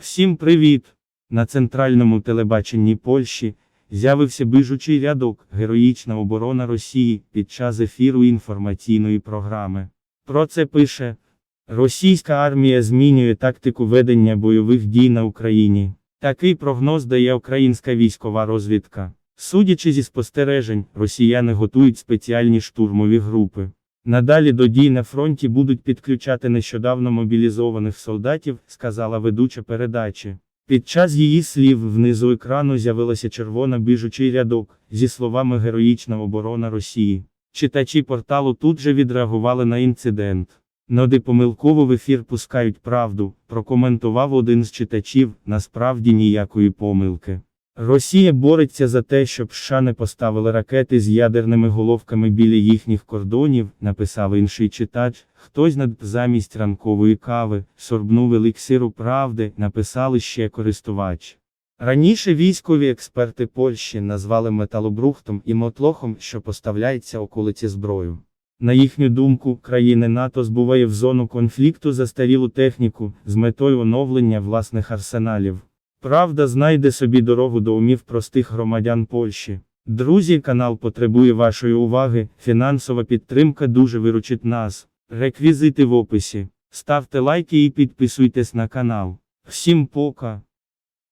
Всім привіт! На центральному телебаченні Польщі з'явився бижучий рядок Героїчна оборона Росії під час ефіру інформаційної програми. Про це пише Російська армія змінює тактику ведення бойових дій на Україні. Такий прогноз дає українська військова розвідка. Судячи зі спостережень, росіяни готують спеціальні штурмові групи. Надалі до дій на фронті будуть підключати нещодавно мобілізованих солдатів, сказала ведуча передачі. Під час її слів внизу екрану з'явилася червона біжучий рядок зі словами Героїчна оборона Росії. Читачі порталу тут же відреагували на інцидент. Ноди помилково в ефір пускають правду, прокоментував один з читачів, насправді ніякої помилки. Росія бореться за те, щоб США не поставили ракети з ядерними головками біля їхніх кордонів, написав інший читач. Хтось над замість ранкової кави сорбнув еліксиру правди, написали ще користувач. Раніше військові експерти Польщі назвали металобрухтом і мотлохом, що поставляється околиці зброю. На їхню думку, країни НАТО збуває в зону конфлікту застарілу техніку з метою оновлення власних арсеналів. Правда знайде собі дорогу до умів простих громадян Польщі. Друзі, канал потребує вашої уваги, фінансова підтримка дуже виручить нас. Реквізити в описі. Ставте лайки і підписуйтесь на канал. Всім пока!